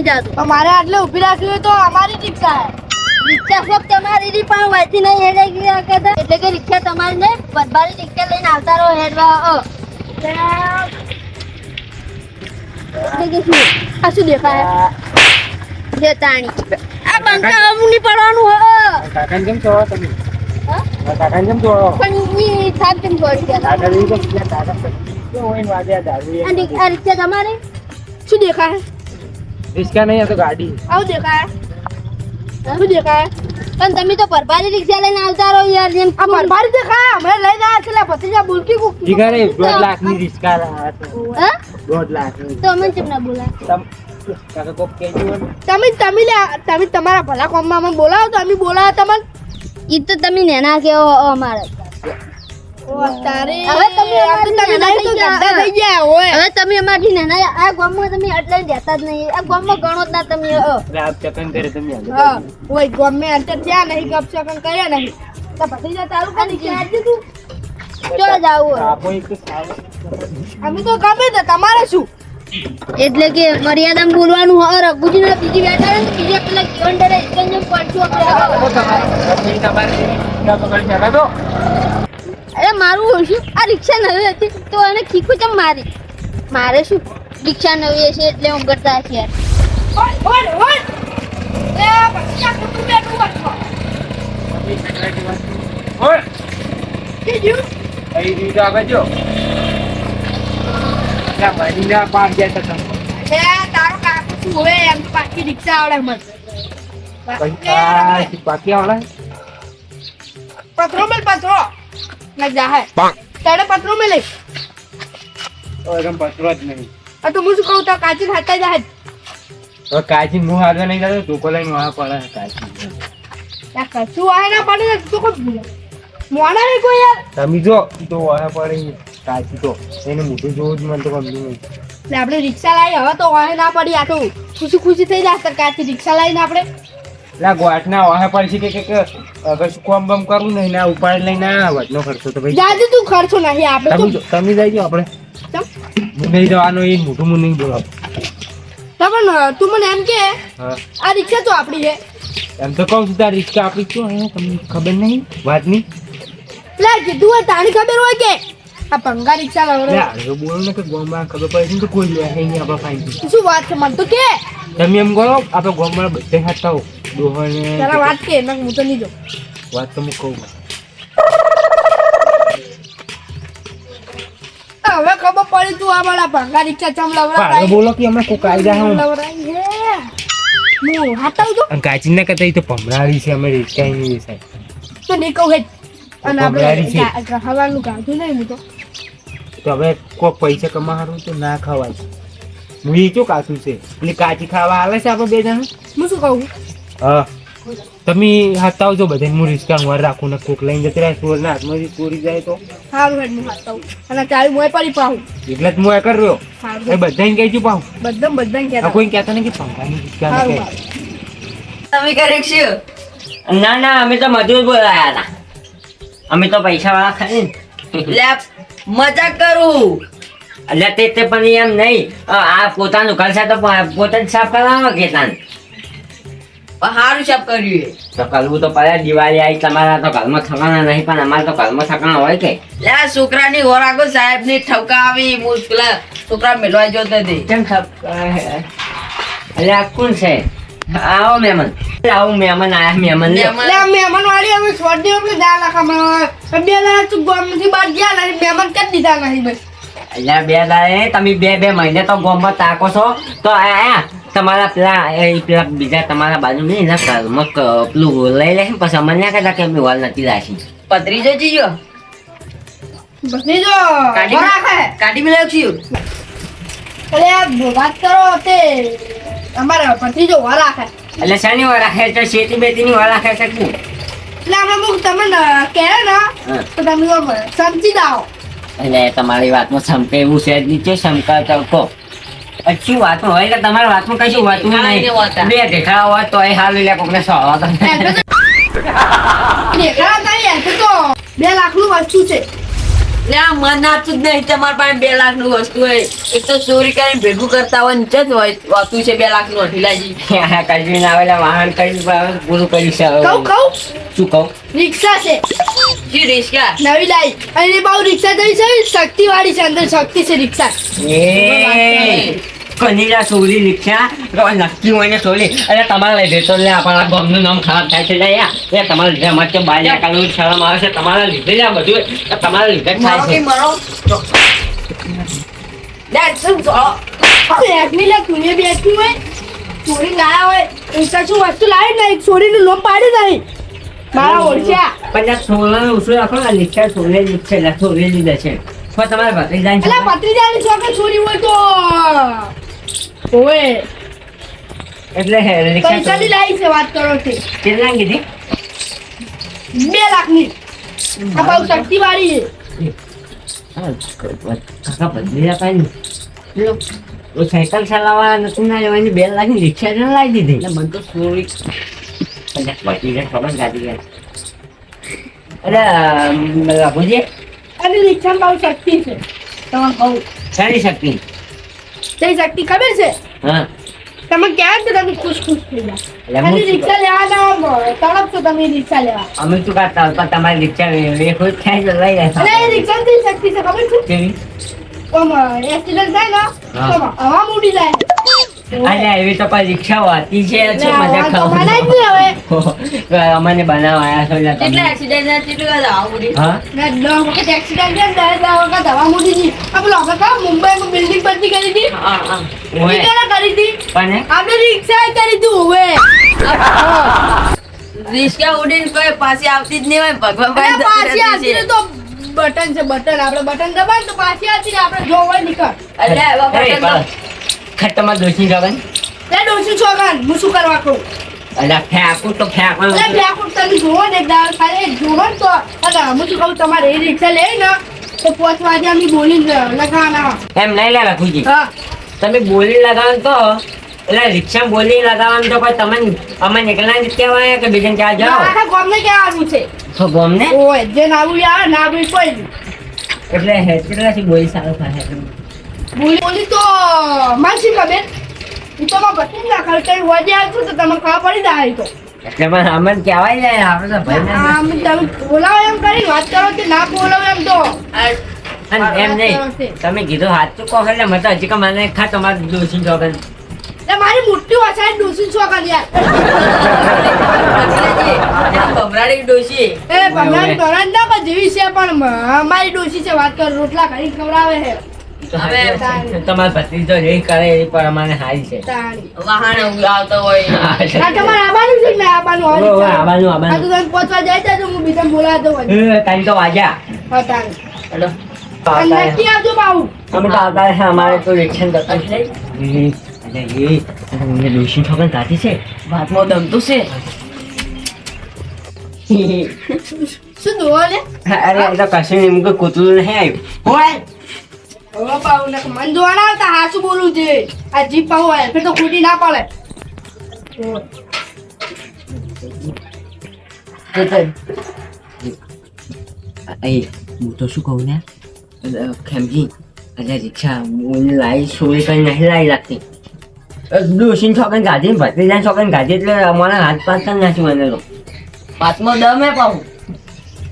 નહીં જાતો. મારે આટલે ઊભી રાખવી હોય તો અમારી રિક્ષા રિક્ષા સબ તમારી રી પણ વહીથી નહીં હેડે ગયા એટલે કે રિક્ષા તમારી નહીં બદબારી રિક્ષા લઈને આવતા રહો હેડવા આ શું દેખાય? જે તાણી. આ બંકા અમુક નહીં પડવાનું હો. કાકાને કેમ છો તમે? કાકાને કેમ છો? પણ ઈ થાક કેમ છોડી ગયા કાકા લઈ કાકા કેમ હોય ને દારૂ આ રિક્ષા તમારી? શું દેખાય? રિસ્કા નહીં તો ગાડી આવું દેખાય? આવું દેખાય? પણ તમે તો પરભારી રિક્ષા લઈને આવતા રહો યાર જેમ આ પરભારી દેખાય? અમે લઈને આવ્યા છે પછી ભત્રીજા બુલકી કુક જીગા રે દોઢ લાખની રિસ્કા લાવ્યા છે હા? દોઢ લાખની. તો અમે કેમ ના બોલા તમ કાકા તમે તમે લે તમે તમારા ભલા કોમમાં અમે બોલાવો તો અમે બોલાવો તમને. ઈ તો તમે નેના કેવો અમારે. હવે તમે અમારથી નેના આ ગામમાં તમે એટલે જતા જ નહીં. આ ગામમાં ગણો જ ના તમે અ. એટલે આપ ચકન કરે તમે ઓય ગમે અંતર થયા નહીં ગપસકન કર્યા નહીં. તો કરી દીધી જો અમે તો ગમે તે તમારે શું? એટલે કે મર્યાદામાં બોલવાનું હર રઘુજી ને બીજી બેઠા ને બીજા પેલા જીવન ડરે એકદમ પડશું આપણે. અરે મારું શું આ રિક્ષા નવી હતી તો એને ખીખું ચમ મારી? મારે શું? રિક્ષા નવી હશે એટલે હું કરતા મને બાકી આવડે પત્રો મેલ પત્રો ના જાહે તારે પત્રો મેલ તો એકદમ પતરો જ નહીં. આ તો હું શું કહું તો કાચી ખાતા જાહે હવે કાચી મું આગળ નહીં જતો ટોકો લઈને વાહ પડે કાચી. ત્યાં કશું આય ના પડે તો કોઈ ભૂલે. મોણા નહીં કોઈ યાર? તમે જો તો વાહ પડે કાચી તો. એને મોટું જોવું જ મને તો ગમતું નહીં. એટલે આપણે રિક્ષા લાવી હવે તો વાહે ના પડી આ તો ખુશી ખુશી થઈ જાય સર કાચી રિક્ષા લાવીને આપણે. એટલે ગોઠના વાહ પડશે કે કે કે અગર કોમ બમ કરું નહીં ના ઉપાડ લઈને આ વચનો ખર્ચો તો ભાઈ. જાજુ તું ખર્ચો નહીં આપણે તો તમે જઈ આપણે. હું નહીં જવાનો એ મોટું હું નહીં બોલાવ. પણ તું મને એમ કે આ રિક્ષા તો આપણી છે. એમ તો કહું છું તાર રિક્ષા આપી શું હે તમને ખબર નહીં? વાતની લે કીધું હોય તાણી ખબર હોય કે? આ પંગા રિક્ષા લાવરો લે બોલો ને કે ગોમ ખબર પડે તો કોઈ લે નહીં આપણે ફાઈન શું વાત છે મને તો કે? તમે એમ કરો આપણે ગોમાં બધે હાથતા હો દોહને તારા વાત કે નક હું તો નહીં જો વાત તો હું કહું. હવે ખબર પડી તું આ મારા ભંગા રિક્ષા ચમ બોલો કે અમે કાયદા હું? લવરાય હે. હું હાથા જો કાચી ના કરતા તો ભમરાડી છે અમે રિક્ષા તો નહીં કહું હેડ. અને આપણે હવાનું ગાધું નહીં હું તો. તો હવે કોઈ પૈસા કમાવાનું તો ના ખવાય. હું એ ચો કાચું છે? એટલે કાચી ખાવા આવે છે આપણે બે જણ? હું શું કહું? હા. તમે હાથ આવજો બધા હું રિક્ષા વાર રાખું ને કોક લઈને જતી રહ્યા ચોર ના હાથમાં ચોરી જાય તો. સારું હેડ હું હાથ આવું અને ચાલી મોય પડી પાહું. એટલે જ મોય કર્યો. એ બધાને કહેજો પાછું બધા બધા આ કહેતા કોઈ કહેતા નહીં કે પંખાની રિસ્કા ના. તમે કરે છે? ના ના અમે તો મજૂર બોલાયા હતા. અમે તો પૈસા વાળા ખાઈ એટલે મજાક કરું. એટલે તે તે પણ એમ નહીં. આ પોતાનું ઘર છે તો પોતે જ સાફ કરાવો કે તાન? સારું સાફ કર્યું તો કરવું તો પડે દિવાળી આવી તમારા તો ઘરમાં થવાના નહીં પણ અમારે તો ઘરમાં થકાના હોય કે? લે આ છોકરાની હોરાકો સાહેબની આવી હું છોકરા મેળવા જોતો હતી કેમ થપ એટલે આ કોણ છે? આવો મહેમાન. આવું મહેમાન આયા મહેમાન. મહેમાન વાળી અમે છોડ દીધો કે દા લાખ હમણાં બે લાખ તું ગામમાંથી બહાર ગયા નહીં મહેમાન કરી દીધા નહીં. ભાઈ એટલે બે દાડે તમે બે બે મહિને તો ગોમમાં તાકો છો. તો આ તમારા પેલા એ પેલા બીજા તમારા બાજુ નહીં એના ઘરમાં ક- પેલું લઈ લે પછી અમને ના કહેતા કે અમે વાલ નથી રાખી. પત્રીજો જીજો બધી જો. કાઢી રાખે કાઢી મેળવ્યું છું એટલે વાત કરો તે. અમારા ભત્રીજો વાર રાખે. એટલે શનિ વાર રાખે? તો શેતી બેતીની વાર રાખે છે એટલે અમે તમે તમને કહે ને તો તમે સમજી જાઓ. એટલે તમારી વાતમાં સમકે એવું છે જ નીચે શંકા તો કહો. વાત હોય કે તમારી વાતમાં કશું વાતું કાંઈ નહીં. બે દેખા હોય તો એ હાલ લે કોકને તો બે લાખનું વસ્તુ છે. લે મનાતું જ નહીં. તમારા પાસે બે લાખનું વસ્તુ હોય. એક તો ચોરી કરીને ભેગું કરતા હોય નીચે જ હોય. હોતું છે બે લાખનું અઢીલાજી કલ્પી આવેલા વાહન કરી પૂરું કર્યું છે કહું કહું? શું કહું? રિક્ષા છે. જી રિસ્કા નવી લાઈ. અને બહુ રિક્ષા થઈ છે શક્તિ વાળી છે અંદર શક્તિ છે રિક્ષા. એ. કનીરા સોરી લીખ્યા. નક્કી હોય ને સોરી અરે તમારે લીધે તો લે આપણા ગમનું નામ ખરાબ થાય છે. યાર એ તમારા લીધે અમારે તો બાજા નીકળવું શરમ આવે છે? તમારા લીધે જ આ બધું. તમારા લીધે થાય છે. મારો? લે શું છો લે તું એ હોય? ચોરી ના હોય. રિક્ષા શું વસ્તુ લાવી ને એક ચોરીનું લોમ પાડી નહીં. મારા ઓળખ્યા. પણ આ સોલાનું ઉછળું રાખો ને સોરેલી જ છે પણ તમારે ભત્રીજાની એટલે છોકરી- ભત્રીજાની છોકરી ચોરી હોય તો. ઓય એટલે રિક્ષા પૈસાની લાવી છે વાત કરો છે. કેટલા કીધી? બે લાખની. આ બહુ શક્તિ વાળી છે સાયકલ ચલાવવા નથી ના જવાની બે લાખની રિક્ષા લાવી દીધી. એટલે મને તો એટલે ભત્રીજા ખબર ગાડી ગયા અરે બાપુજી. અને રિક્ષામાં બહુ શક્તિ છે. તમે બહુ. સારી શક્તિ? તે શક્તિ ખબર છે? હા. તમે ક્યાં તો તમે ખુશ ખુશ થઈ એટલે ખાલી રિક્ષા લેવા ના તડપશો તમે રિક્ષા લેવા. અમે શું કરતા હતા તમારી રિક્ષા એ ખુદ થાય તો લઈ જાય. અરે રિક્ષા થઈ શક્તિ છે ખબર છે? કેવી? ઓમ એક્સિડન્ટ થાય ને. હવા મૂડી જાય. અલ્યા એવી તો કોઈ રિક્ષા હોતી છે છે મજા ખાવ હવે. અમને બનાવવા આવ્યા છો એટલે કેટલા એક્સિડન્ટ ના કેટલું બધા આવું હા? ને એક્સિડન્ટ ને વખત હવા મૂડી ગઈ આ પેલો આપણે કહો મુંબઈમાં બિલ્ડિંગ પરથી કરી હતી? હા હા. ઓય, ઈ કરી હતી? પણ આપણે રિક્ષા કરી હતી હવે રિક્ષા ઉડીને કોઈ પાછી આવતી જ નહીં હોય ભગવાન પાછી આવતી તો બટન છે બટન. આપણે બટન દબાવીએ તો પાછી આવતી આપણે જોવા હોય નીકળ. એટલે બટન બસ. ખટ્ટામાં દોષી જવાનું લે ડોસી છોકરાને હું શું કરવા કહું? અલ્યા ફેંકું તો ફેંકવાનું લે ફેંકું તમે જોવો ને એક દાડો ખાલી જોવો તો. અને હું શું કહું તમારે એ રિક્ષા લે ને તો પાંચ વાગે અમે બોલી લગાવવાના એમ નહીં લે હા. તમે બોલી લગાવો તો એટલે રિક્ષા બોલી લગાવવાનું તો કોઈ તમને અમે એકલા જ કહેવાય કે બીજાને ક્યાં જાઓ? આખા ગોમને ક્યાં આવ્યું છે. તો ગોમને? ઓય જે નાવું યાર ના કોઈ એટલે હે કેટલાથી બોલી સારું થાય. બોલી તો માનસી ખબર ઈ તો માં બધી ના ખબર કઈ વાજે આવશું તો તમને ખબર પડી જાય તો. એટલે પણ અમન કહેવાય જાય આપણે તો ભાઈ ના આમ તમે બોલાવો એમ કરી વાત કરો કે ના બોલાવો એમ તો. અને એમ નહીં તમે કીધું હાચું કહો એટલે મત હજી કે મને ખા તમારે દોષી છોકરા એ મારી મોટી વસાઈ ડોસી છોકરા યાર. ભમરાડી ડોશી એ ના પણ જેવી છે પણ મારી ડોસી છે વાત કર રોટલા કરી ખવડાવે છે છે. તમારા ભત્રીજો જે કરે એ પ્રમાણે હારી છે. વાહન આવતો હોય. તમારે આવવાનું છે ને આવવાનું ઓય, હોય આ આવવાનું. પહોંચવા જાય તો હું બીજા બોલાવતો હોય એ, તો વાગ્યા હા તાણી હેલો. નક્કી આવજો બાઉ. અમે તો આવતા રહે અમારે તો રિક્ષન કરતા છે એ, એ તમને દોષી છોકરા કાઢી છે? ભાતમાં દમતું છે? શું દોવો અરે એ તો કશું નહીં એમ કોઈ કૂતરું નહીં આવ્યું. હોય હવે હાચું બોલું છે. આ જીપ પાઉ હોય, ફેર તો ખોટી ના પડે. હું તો શું કહું ને? ખેમજી એટલે રિક્ષા લાવી સોળી કઈ નહીં લાવી લાગતી. દોષી છોકરી ગાડી ભત્રીજા છોકરા ગાડી એટલે અમારા હાથ પાંચ નાખ્યું મને તો ભાતમાં દમ હે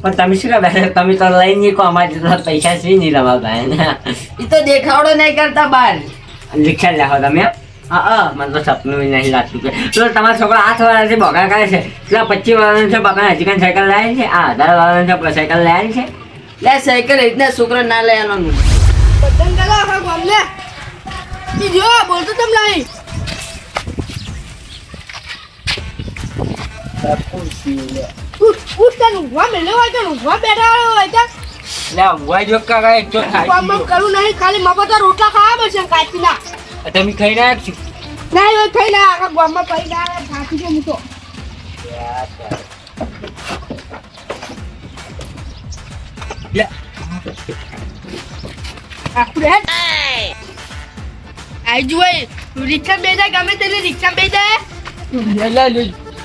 પણ તમે શું કરે તમે તો લઈ નહીં કહો અમારે તો પૈસા છે નહીં તમારા ભાઈ એ તો દેખાવડો નહીં કરતા બાર. રિક્ષા લાવો તમે હા. હા મને તો સપનું નહીં લાગતું કે તો તમારા છોકરા આઠ વાળાથી બગા કરે છે. એટલે પચીસ વર્ષનો છે બગા હજી કાંઈ સાયકલ લાવે છે. આ અઢાર વર્ષનો છે સાયકલ લાવે છે. લે સાયકલ રીતના છોકરા ના લેવાનો આવવાનું. બટન આખા ગામને ઈ જો બોલતો તમ લાઈ ઉઠ ઉઠ તને ઊંઘવા મેલ્યો હોય કે ઊંઘવા બેઠા હોય કે લે ઊંઘવા જો કાકા એક તો કામ બામ કરવું નહીં ખાલી મફત રોટલા ખાવા પડશે કાચી ના. તમે ખાઈ રહ્યા છો ના હોય ખાઈ ના આખા ગામમાં પડી ના થાકી ગયો હું તો. લે. આખું આઈ જુએ રિક્ષા બે જાય ગમે તેને રિક્ષા બે જાય. લે લે.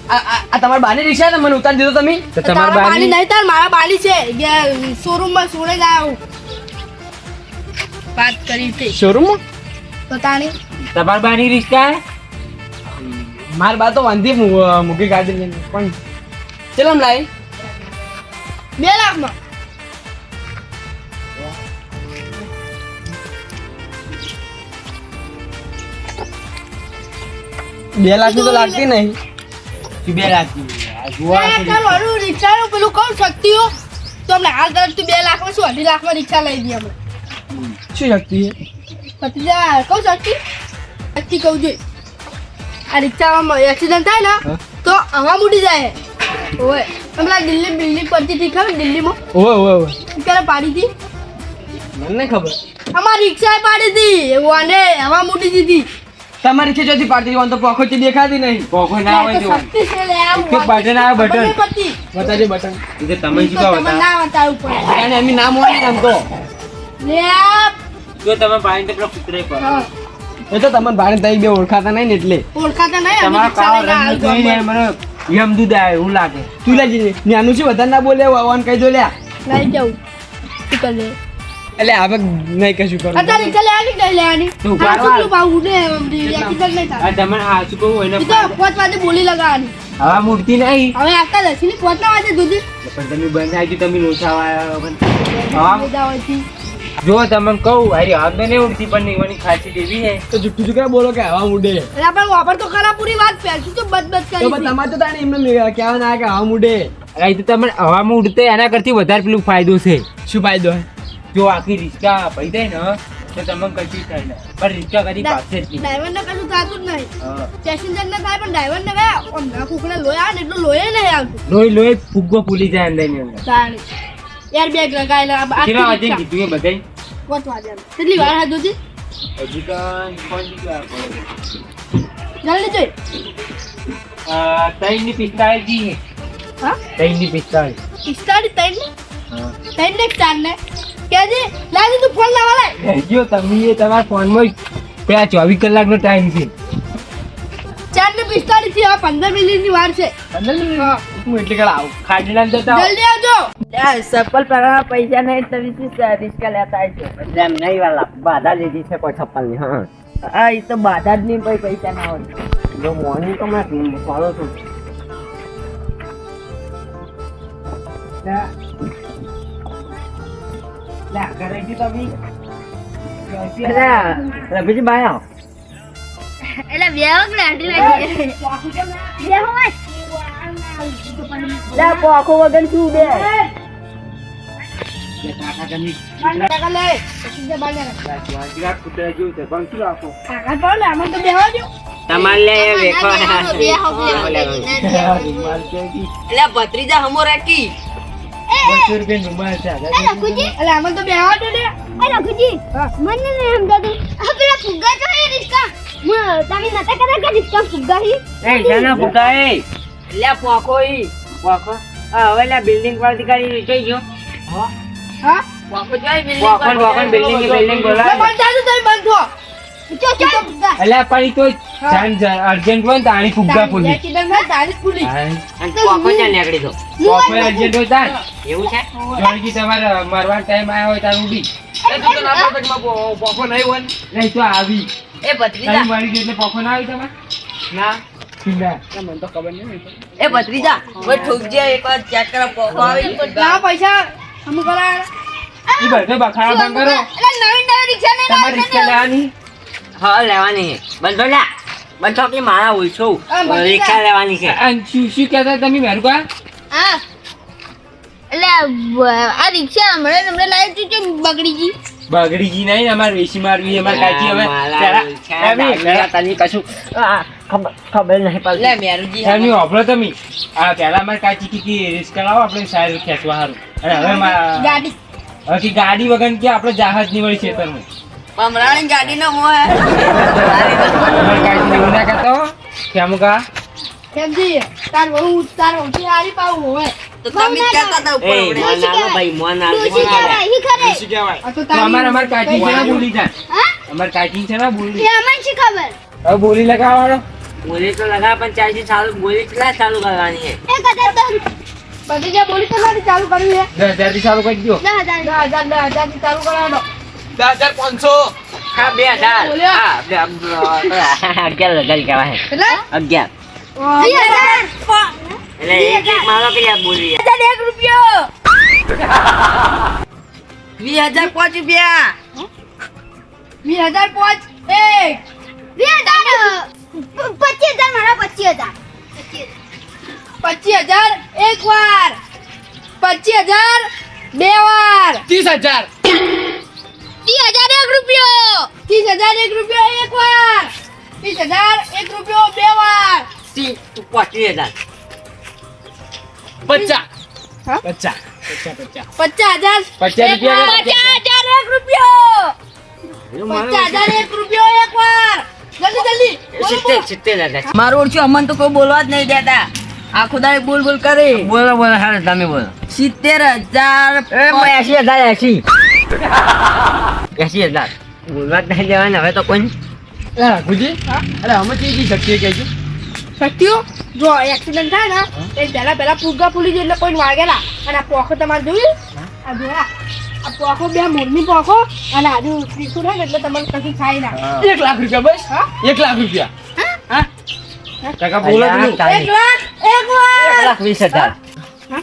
આ આ- આ બાની રિક્ષા ને? મને ઉતારી દીધો તમે? તો તમાર બાની નહીં તાર મારા બાની છે. શોરૂમમાં સોડે ગયા હું વાત કરી તે. શોરૂમમાં? તો તાણી. તમાર બાની રિક્ષા માર બા તો વાંધી મૂકી કાઢી લઈને. પણ ચલો આમ લાવી બે લાખમાં. બે લાખ તો લાગતી નહીં. તું બે આ તાર વાળું રિક્ષાનું પેલું કહું શક્તિઓ તો અમને હાલ તરફ તું બે લાખમાં શું અઢી લાખમાં રિક્ષા લઈ દઈએ અમે શું શક્તિ કહું શક્તિ? શક્તિ કહું જોઈ આ રિક્ષામાં એક્સિડન્ટ થાય ને તો હવા મૂડી જાય. ઓય પેલા દિલ્હી બિલ્ડિંગ પડતી હતી ખબર દિલ્હીમાં? ક્યારે પાડી હતી મને ખબર. અમારી રિક્ષાએ પાડી હતી વાને હવા મૂડી દીધી. તમારી ખીચોથી પાડતી હોય તો પોખોથી દેખાતી નહીં. પોખો ના હોય જો છે એક બટન આવે બટન. બતાજે બટન. એ તો તમે શું તો કહો પડે. અને એમની નામ હોય ને આમ તો લે જો તમે પાણી તો પેલો કૂતરે પર એ તો તમને ભાડે તઈ બે ઓળખાતા નહીં ને એટલે. ઓળખાતા નહીં તમારા લઈને રંગ જોઈને. મને યમદૂત આવે હું લાગે. તું લાગી નાનું શું વધારે ના બોલે આવવાનું કહી દો લ્યા. લઈ જાઉં. તું? એટલે હવે નહીં કશું કરું. અત્યારે ચાલે આની. નહીં લેવાની? તું ભાવ ઉડે એમ એક્સિડન્ટ નહીં થાય. આ તમે આ શું કહું એને એ તો પાંચ વાગે બોલી લગાવાની હવે મૂર્તિ નહીં. હવે આવતા દસી ને પાંચ ના વાગે સુધી. પણ તમે બંધ આવી તમે લોસાવા હોય. જો તમને કહું અરે હવા તો નહીં ઉડતી પણ નહીં મને ખાસી દેવી હે તો જુઠ્ઠું જુઠ્ઠું બોલો કે હવા ઉડે એટલે આપણે વાપર તો ખરા પૂરી વાત પહેરશું તો બદ બદ તો કરી તમારે તો તાણે એમને કહેવા ના કે હવા ઉડે અરે તો તમને હવામાં ઉડતે એના કરતી વધારે પેલું ફાયદો છે. શું ફાયદો હે? જો આખી રિક્ષા પડી જાય ને તો તમને કશું થાય ને પણ રિક્ષા કદી પાસે જ નહીં. ડ્રાઈવર ને કશું થતું જ નહીં. પેસેન્જર ને થાય પણ ડ્રાઈવર ને ભાઈ હમણાં કુકડે લોહી આવે ને એટલું લોહી નહીં આવતું. લોહી લોહી ફુગ્ગો ફૂલી જાય અંદરની અંદર. યાર બેગ લગાયેલા કેટલા વાગે કીધું એ બધાય? પાંચ વાગે કેટલી વાર હાથ હતી? હજી તો જલ્દી જોઈ. ત્રણની પિસ્તાળીસ હા? ત્રણની પિસ્તાળીસ પિસ્તાળી ત્રણ ને હા ત્રણ ને ચાર ને કેજી લાજી તું ફોન લાવા લે જો તમે એ તમારા ફોનમાં પેલા ચોવીસ કલાકનો ટાઈમ છે. ચાર ને પિસ્તાળી થી પંદર મિનિટ વાર છે. પંદર મિનિટ હું એટલે કડા આવું. ખાડીલા જતા જલ્દી આવજો. સફલ પહેરવાના પૈસા નહીં તમે રિસ્કા લેતા આવજો. એમ નહીં વાલા બાધા લીધી છે કોઈ છપ્પનની હા. હા એ તો બાધા જ નહીં પૈસા ના હોય. જો મોર્નિંગ તો મેં ફોલો છું. લે, બાય આવો એટલે બે વખત આંટી લાગી બે હોય લે પોખો વગર શું બે તમારે ભત્રીજા હમો રાખી બસો રૂપિયા નુમાર છે એટલે આમાં તો બેહવા દો ને એ રઘુજી મને નહીં સમજાતું. આ પેલા ફુગ્ગા તો એ રિક્ષા? તમે નતા કહેતા કે રિક્ષા ફુગ્ગા હી એ જાના ફૂટા એ. લે પોખો ઈ વાખો આ હવે લા બિલ્ડિંગ ગયો. હા. વાખો બિલ્ડિંગ બિલ્ડિંગ લે બોલાવે. બંધ થાજો તમે બંધ થો. ચો ચો ફુગ્ગા અલ્યા પણ તો જાન અર્જન્ટ હોય ને તો ફુગ્ગા ફૂલી. અને નીકળી દો કોફે અર્જન્ટ હોય તાર. એવું છે? જોડજી તમારે મરવા ટાઈમ આવ્યો હોય તાર ઉડી એ તો ના પાડે કે નહીં હોય નહીં તો આવી. એ ભત્રીજા તમે મળી ગયો એટલે પોખો ના આવી તમારે? ના. ના. મને તો ખબર નહીં એ ભત્રીજા કોઈ ઠોકજે એકવાર ચેક કરો પોખો આવી ના પૈસા અમુક કરાય ઈ બધો બખાડો બંધ કરો. એટલે નવી નવી રિક્ષા ને તમારે રિક્ષા લેવાની? હા લેવાની છે. બંધો કે મારા ઉલછો. રીક્ષા લેવાની છે? શું શું કહેતા તમે મેરુકા હા. એટલે આ રિક્ષા હમણાં હમણાં લાવી તું બગડી ગઈ? બગડી ગઈ નહીં અમારે વેસી મારવી અમારે કાચી હવે. તને કશું આ, ખબર ખબર નહીં પડે. લે મેરુજી એમની વાપરો તમે. આ પહેલા અમારે કાચી કીધી રિસ્ક લાવો આપણે સારું ખેંચવા સારું. અને હવે ગાડી. હવે ગાડી વગર કે આપણે જહાજની છે ખેતરમાં. ભમરાણી ગાડી નો હોય. હે. હો તાર બહુ તાર હારી પાવું હોય. તો તમે કહેતા હતા ઉપર ઉડે. મોન ભાઈ મોન આલો ડોશી કહેવાય, ઈ ખરે? આ અમારે છે ને તારી બોલી જાય. હા? અમારે છે ને બોલી એ અમને શી ખબર? હવે બોલી લગાવવાનો. બોલી તો લગા પણ ચાલશે ચાલુ બોલી કેટલા ચાલુ કરવાની દસ બધી જે બોલી તમારી ચાલુ કરવી ચાલુ કરી દો દસ હજાર દસ હજારથી ચાલુ કરવાનો. દસ હજાર પાંચસો. હા બે હજાર. બે અગિયાર હજાર કહેવાય અગિયાર. વીસ હજાર. એટલે એક એક મારો કે બોલી હજાર એક રૂપિયો. વીસ હજાર પાંચ રૂપિયા. વીસ હજાર પાંચ એક. વીસ હજાર પચીસ હજાર મારા પચીસ હજાર. પચીસ હજાર એક વાર. પચીસ હજાર બે વાર. ત્રીસ હજાર. ત્રીસ હજાર એક રૂપિયો. ત્રીસ હજાર એક રૂપિયો એક વાર. ત્રીસ હજાર એક રૂપિયો બે વાર. ત્રીસ પચીસ હજાર. પચાસ. પચાસ પચાસ. પચાસ પચાસ હજાર પચાસ એક વાર. રૂપિયા પચાસ હજાર એક રૂપિયો. પચાસ હજાર એક રૂપિયો એક વાર. જલ્દી જલ્દી. બોલો, સિત્તેર હજાર. મારું ઓળખ્યું અમને તો કોઈ બોલવા જ નહીં દેતા. આ ખુદાએ બોલ બોલ કરે. બોલો બોલો હાલો તમે બોલો. સિત્તેર હજાર એ એસી હજાર એસી એસી હજાર બોલવા નહીં દેવાના હવે તો કોઈ ગુજી અરે અમે કઈ શકીએ કહેજો શક્તિઓ? જો એક્સિડન્ટ થાય ને એ પહેલાં પહેલાં ફુગ્ગા ફૂલી જાય એટલે કોઈ વાગેલા. અને આ પોખો તમારે જોયું? આ જોયા? આ પોખો બે મોરની પોખો અને આજુ ત્રીસું થાય ને એટલે તમારે કશું થાય ના. એક લાખ રૂપિયા બસ. હા? એક લાખ રૂપિયા. હા? કાકા બોલો પેલું. કાંઈ. એક લાખ! એક લાખ વીસ હજાર.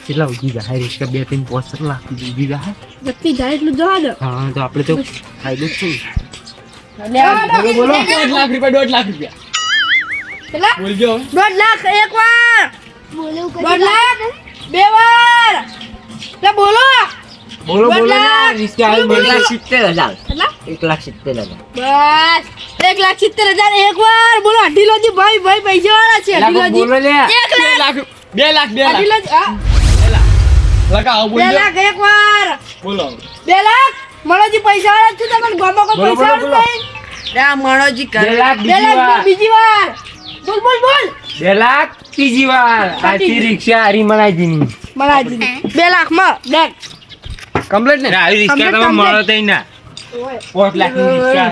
કેટલા ઉગી જાય રિક્ષા બે ત્રણ પાંચ લાખ ઉગી જાય જતી જાય એટલું જવા દો. હા તો આપણે તો ફાયદો જ છે બોલો બોલો. દોઢ લાખ રૂપિયા દોઢ લાખ રૂપિયા. બોલજો દોઢ લાખ એક વાર. દોઢ લાખ બે વાર. લે બોલો. બોલો બોલો. રિક્ષા એક લાખ સિત્તેર હજાર. એક લાખ સિત્તેર હજાર. બસ. એક લાખ સિત્તેર હજાર એક વાર. બોલો અઢીલોજી ભાઈ ભાઈ પૈસા વાળા છે અઢી લોજી એક બે લાખ. બે લાખ બે લાખ. લગાવો બે બોલજો લાખ એક વાર બોલો. બે લાખ મનોજી પૈસા વાળા છે તમને ગમો બોલો, પૈસા વાળા નહીં. ત્યાં મણોજી બે બે લાખ બીજી વાર. બોલ બોલ બોલ. બે લાખ ત્રીજી વાર. આથી રિક્ષા હારી મનાઈ ની બે લાખમાં ડેક કમ્પ્લીટ ને? આવી રિક્ષા તમે મળો. તઈ ના. પાંચ લાખની રિક્ષા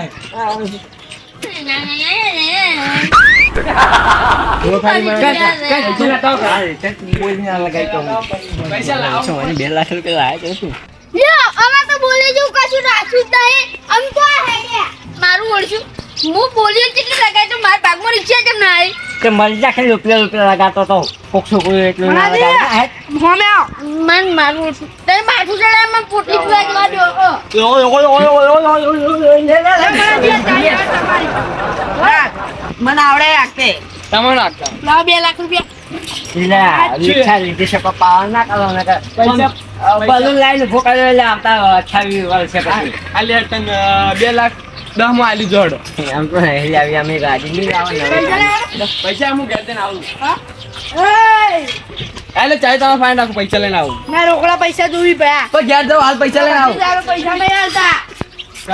બોલો બે લાખ રૂપિયા તો લ્યો અમે તો બોલે જેવું કશું રાખ્યું જ નહીં અમે તો મારું ઓળશું હું બોલ્યો કેટલી લગાય તો મારા ભાગમાં રિક્ષા કેમ ના આવી કે મરી જા ખાલી રૂપિયા રૂપિયા લગાતો તો કોક છોકરો એટલું ના લગાવે મન મારું તમે માથું ચડાય મને પોટલી પીવા જવા દો અ. મને આવડે આખતે તમે નાખતા લાવ બે લાખ રૂપિયા. લા, લીધી છે પાવર ના કરો ને બલૂન એટલે આવતા અઠાવીસ વર્ષે પછી. આલી તને બે લાખ દસમાં આલી જોડો. આમ તો નહીં લાવી અમે ગાડી પૈસા હું ઘેર આવું. એટલે ચાય તમે ફાઇન રાખો પૈસા લઈને આવું. મેં રોકડા પૈસા જોવી ભયા તો ઘેર જાવ હાલ પૈસા લઈને આવું. પૈસા નહીં હાલતા.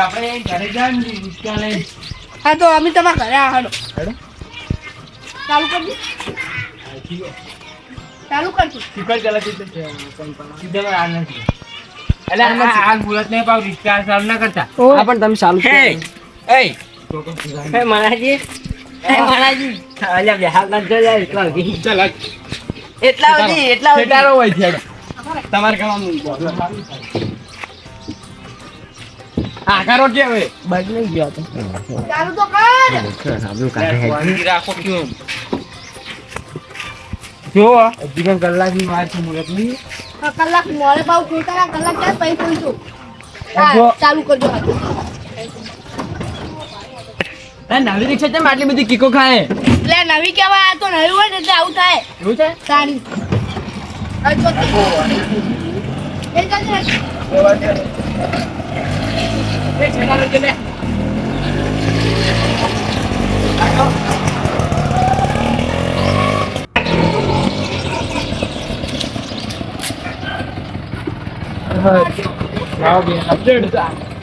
આપણે ઘરે જાય ને રિક્ષા લઈને. હા તો અમે તમારા ઘરે આવો ચાલુ કરી ચાલુ કરજો. તો છે. સીધા આ નથી. એટલે આ મુરત નહીં પાવ રિક્ષા ચાલુ ના કરતા. હા, પણ તમે ચાલુ હે, એ. હે, મણાજી હે, અલ્યા જોયા એટલા સુધી. ચાલ એટલા સુધી હોય છે તમારે ગામમાં આ કરો કે હવે? બદલાઈ ગયો હતો ચાલુ તો કર. આપણું કાઢે હે. વાંધી રાખો કેમ જો અગિયાર કલાકની વાર છે મુરતની કલાક પાવ ખોટા કલાક ક્યાં પૈ ચાલુ કરજો. નવી રિક્ષા છે આટલી બધી કીકો ખાય? એટલે નવી કેવાય આ તો નવી હોય ને એટલે આવું થાય. એવું છે? એ ચાલશે. એ છેલ્લા લગે લે લાવો બે અપડેટ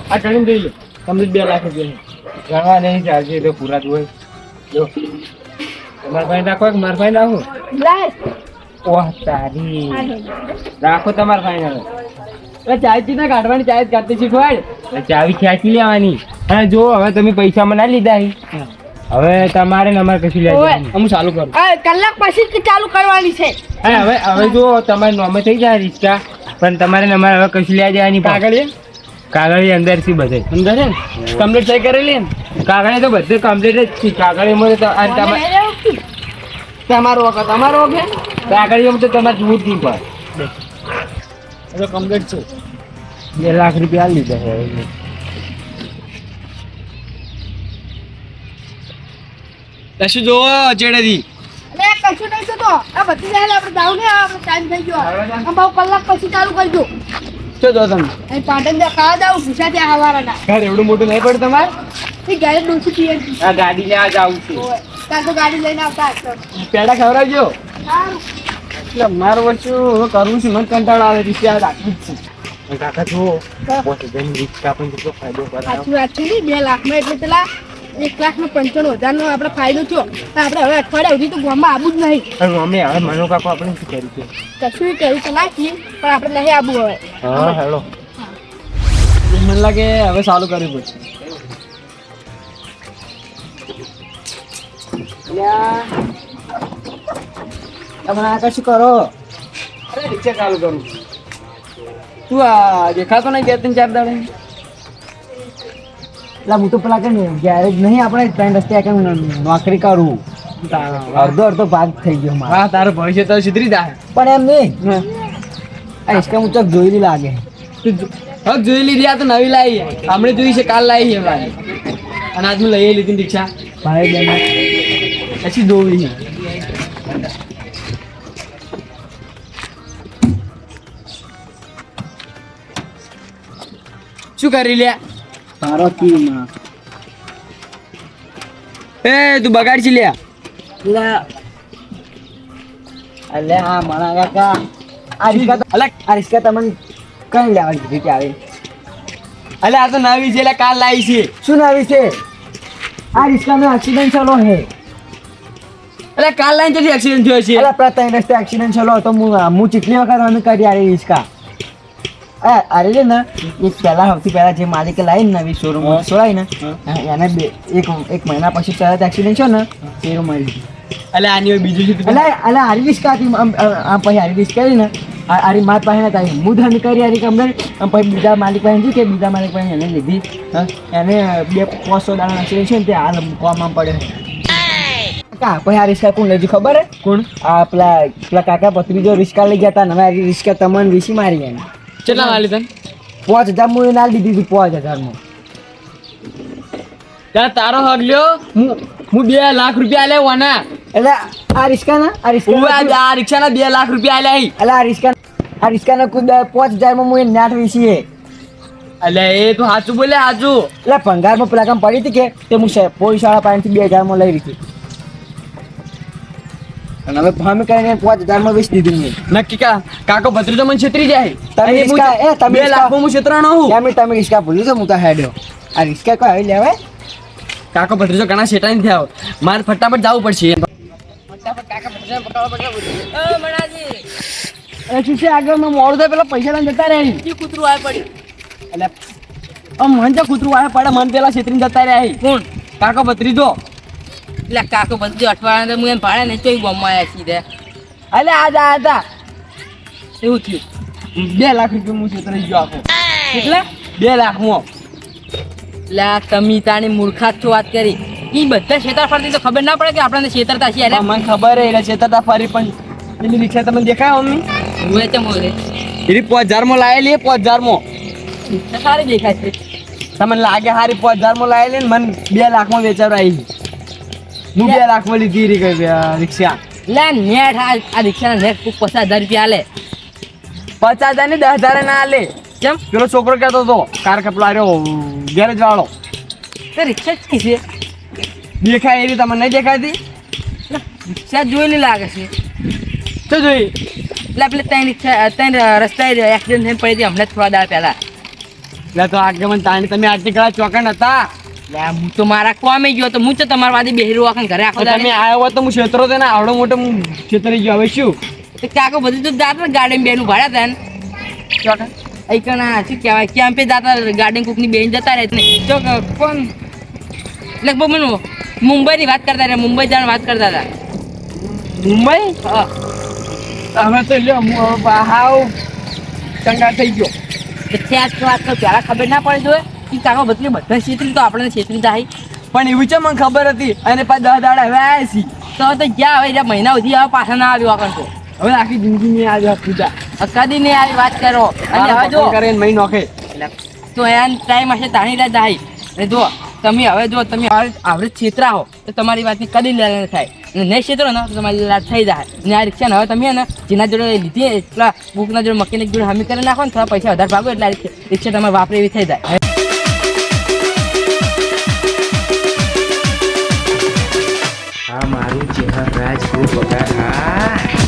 આ ગણી દઈએ કમ્પ્લીટ બે લાખ રૂપિયા ગણવા નહીં ચાલશે તો પૂરા જ હોય જો તમારે ભાઈ રાખો કે મારા ભાઈ રાખો ઓહ તારી. રાખો તમારા ફાઈનલ ચાય ના કાઢવાની ચાવી કાઢતી શીખવાડ ચાવી ખેંચી લેવાની. અને જો હવે તમે પૈસા મને લીધા હવે તમારે ને અમારે કશું લે હું ચાલુ કરું. કલાક પછી ચાલુ કરવાની છે. હવે હવે જો તમારે નોમે થઈ જાય રિક્ષા. પણ તમારે ને અમારે હવે કશું લેવા જવાની કાગળ કાગળ અંદરથી બધે. અંદર છે કમ્પ્લીટ થઈ કરેલી ને કાગળ તો બધે કમ્પ્લીટ જ છે. કાગળીમાં તો તમારે તમારો વખત તમારો વખત? કાગળીમાં તો તમારે જોવું જ નહીં પડે કમ્પ્લીટ છે. બે લાખ રૂપિયા આલી દે કશું જોવો ચેડેથી અરે કશું નહીં થતો. આ બધી જાય આપણે જાવ ને આપણે ટાઈમ થઈ ગયો. આ બહુ કલાક પછી ચાલુ કરજો શું જો તમે. અહીં પાટણ ત્યાં ખાવા જાવ ભૂસા ત્યાં હવારના. ઘર એવડું મોટું નહીં પડે તમારે? એ ઘરે ડોસી પીએ આ ગાડી લેવા જાવું છું. ત્યાં તો ગાડી લઈને આવતા. પેડા ખવડાવજો. એટલે મારું હવે કરવું છું મને કંટાળો આવે રિક્ષા રાખવી જ છે. કાકા જુઓ પોતે રિક્ષા પણ કેટલો ફાયદો કરાવે સાચી વાત છે. બે લાખમાં એટલે પેલા એક લાખ નો પંચાણું હજાર નો આપણે ફાયદો થયો. તો આપણે હવે અઠવાડિયા સુધી તો ગામમાં આવું જ નહીં. અને મમ્મી હવે મનો કાકો આપણે શું કર્યું છે? કશું કર્યું તો નાખીએ પણ આપણે નહીં આવું હવે. હા હેલો. મને લાગે હવે ચાલુ કરવું પડશે. તમે આ કશું કરો? અરે રિક્ષા ચાલુ કરું તું આ દેખાતો નહીં બે ત્રણ ચાર દાડે? એટલે હું તો પેલા કે ગેરેજ નહીં આપણે ત્રણ રસ્તે નોકરી કરું. અડધો અડધો ભાગ થઈ ગયો મારો. હા તારું ભવિષ્ય તો સુધરી જાય. પણ એમ નહીં. આ મુચક જોયેલી લાગે. હવે જોઈ લીધી આ તો નવી લાવી હમણાં જોઈ છે કાલ લાવી છે મારી. અને આજ મેં લઈ લીધી દીક્ષા. ભાઈ બેન પછી જોવી શું કરી લે? તારો કી માં? એ તું બગાડ છે લે. એટલે અલે આ મારા કાકા. આ રિસ્કા તો અલગ આ રિસ્કા તમને કઈ લેવા દીધી કે આવે? અલે આ તો નવી છે એટલે કાલ લાવી છે. શું નવી છે? આ રિસ્કાનો એક્સિડન્ટ ચાલો હે. એટલે કાલ લાઈન તો એક્સિડન્ટ થયો છે? અલે પ્રતા રસ્તે એક્સિડન્ટ ચાલો તો હું હું ચીટલી વખત અમે કરી આ રિસ્કા. અરે છે ને એક પહેલા સૌથી પહેલા જે માલિકે લાવી ને નવી શોરૂમ હા. છોડાઈ ને એને બે એક એક મહિના પછી તરત એક્સિડન્ટ છે ને એ મરી ગયો એટલે આની બીજું શું એટલે એટલે હારી રિસ્કા હતી પછી હારી રિસ્ક કરી ને હારી માત પાસે આવી. હું ધન કરી હારી કમ્પ્લેટ આમ પછી બીજા માલિક પાસે કે બીજા માલિક પાસે એને લીધી. એને બે પાંચસો દાણા એક્સિડન્ટ છે ને તે હાલ કોમાં પડે કાકા પછી આ રિસ્કા કોણ લઈ ખબર હે? કોણ? આ પેલા પેલા કાકા પત્રીજો રિસ્કા લઈ ગયા હતા નવા રિસ્કા તમને વીસી મારી ગયા કેટલા વાલી તને પાંચ હજાર મુ ના દીધી હતી પાંચ હજારમાં ત્યાં તારો હક લ્યો. હું હું બે લાખ રૂપિયા લે વાના એટલે આ રિસ્કા ના આ રિક્ષા આ રિક્ષાના બે લાખ રૂપિયા હી. એટલે આ રિક્ષા આ રિસ્કાના કુદ પાંચ હજારમાં હું એ નાટ વીસી હે એટલે એ તું સાચું બોલે સાચું. એટલે ભંગારમાં પેલા કામ પડી હતી કે તે હું પોલીસવાળા પાસેથી બે હજારમાં લઈ હતી અને હવે ભામી કરીને પાંચ હજારમાં વેચી દીધું મેં નક્કી કા? કાકો ભત્રીજો મને છેતરી જાય. તમે અને એ તમે બે લાખો હું છેતરાનો હું એમ તમે રિસ્કા ભૂલી છે હું તો હેડ્યો. આ રિસ્કા કોઈ આવી લેવાય? કાકો ભત્રીજો ઘણા છેતરાઈ થયા મારે ફટાફટ જવું પડશે. અરે શું છે? આગળ મેં મોડું થાય પેલા પૈસા લઈને જતા રહે કૂતરું આ પડ્યું. એટલે મન તો કૂતરું આવે પડે મન પેલા છેતરીને જતા રહ્યા હી. કોણ? કાકો ભત્રીજો. એટલે કાકો બધું અઠવાડિયા હું એમ ભાડે ને ચોઈ બોમ્બમાં આવ્યા સીધે અલે આજ આ હતા એવું થયું. બે લાખ રૂપિયા હું છેતરાઈ ગયો આખો. એટલે? બે લાખ હું એટલે આ તમે તાની મૂર્ખાત છો વાત કરી. એ બધા છેતર ફરતી તો ખબર ના પડે કે આપણને છેતરતા એટલે મને ખબર એટલે છેતરતા ફરી પણ એની રિક્ષા તમને દેખાય મમ્મી? હું ચમ હોય એની પાંચ હજારમાં લાયેલી પાંચ હજારમાં સારી દેખાય છે. તમને લાગે સારી પાંચ હજારમાં લાયેલી ને મને બે લાખમાં વેચાવ આવી હું બે લાખમાં લીધી રી કઈ રિક્ષા. લે નેટ આ રિક્ષાના નેટ પચાસ હજાર રૂપિયા આલે. પચાસ હજાર ને દસ હજાર ના આલે. કેમ? પેલો છોકરો કહેતો હતો કાર કપડો રહ્યો ગેરેજ વાળો. તે રિક્ષા જ છે? દેખાય એવી તમને નહીં દેખાતી? રિક્ષા જોયેલી લાગે છે. તો જોઈ? એટલે આપણે ત્રણ રિક્ષા ત્રણ રસ્તા એક્સિડન્ટ થઈને પડી હતી હમણાં જ થોડા દાડા પહેલાં. એટલે તો આગમન તાણી તમે આટલી કળા ચોકન હતા? હું તો મારા કોમે ગયો તો હું તો તમારા વાદી બેહરી આખા ઘરે આખો તમે આવ્યો તો હું ક્ષેત્રો ને આવડો મોટો હું છેતરી ગયો હવે શું? તો કાકો બધું તો જાતા ગાર્ડન બેનું ભાડા હતા ને. ચોકન કણા શું કહેવાય ક્યાં પે જાતા ગાર્ડન કુકની બેન જતા રહે ને. જો કોણ? લગભગ મને મુંબઈની વાત કરતા રહ્યા મુંબઈ જવાની વાત કરતા હતા. મુંબઈ? હવે અમે તો લ્યો હું ચંગા થઈ ગયો. ત્યાં જ વાત તો પહેલા ખબર ના પડે જોઈએ કે કાકા બદલે બધા છેતરી તો આપણે છેતરી જાય પણ એવું છે મને ખબર હતી અને પાછા દસ દાડા હવે આવ્યા છીએ તો તો જ્યાં હવે જ્યાં મહિના સુધી હવે પાછા ના આવ્યો આગળ તો. હવે આખી જિંદગી ની આજે પૂજા હવે કદી નહીં આવી વાત કરો. અને હવે જો. કરે મહી નોખે. તો એન ટાઈમ હશે તાણી લે જાય. અને જો તમે હવે જો તમે આવડે છેતરા હો તો તમારી વાતની કદી લે ન થાય. અને નહીં છેતરો ને તો તમારી લાટ થઈ જાય. ને આ રિક્ષા હવે તમે ને જેના જોડે લીધી એટલા બુકના જોડે મકેનિક જોડે હમી કરી નાખો ને થોડા પૈસા વધારે ભાગો એટલે રિક્ષા તમારે વાપરે એવી થઈ જાય. આ મારું ચહેરા રાજપૂત વગર. હા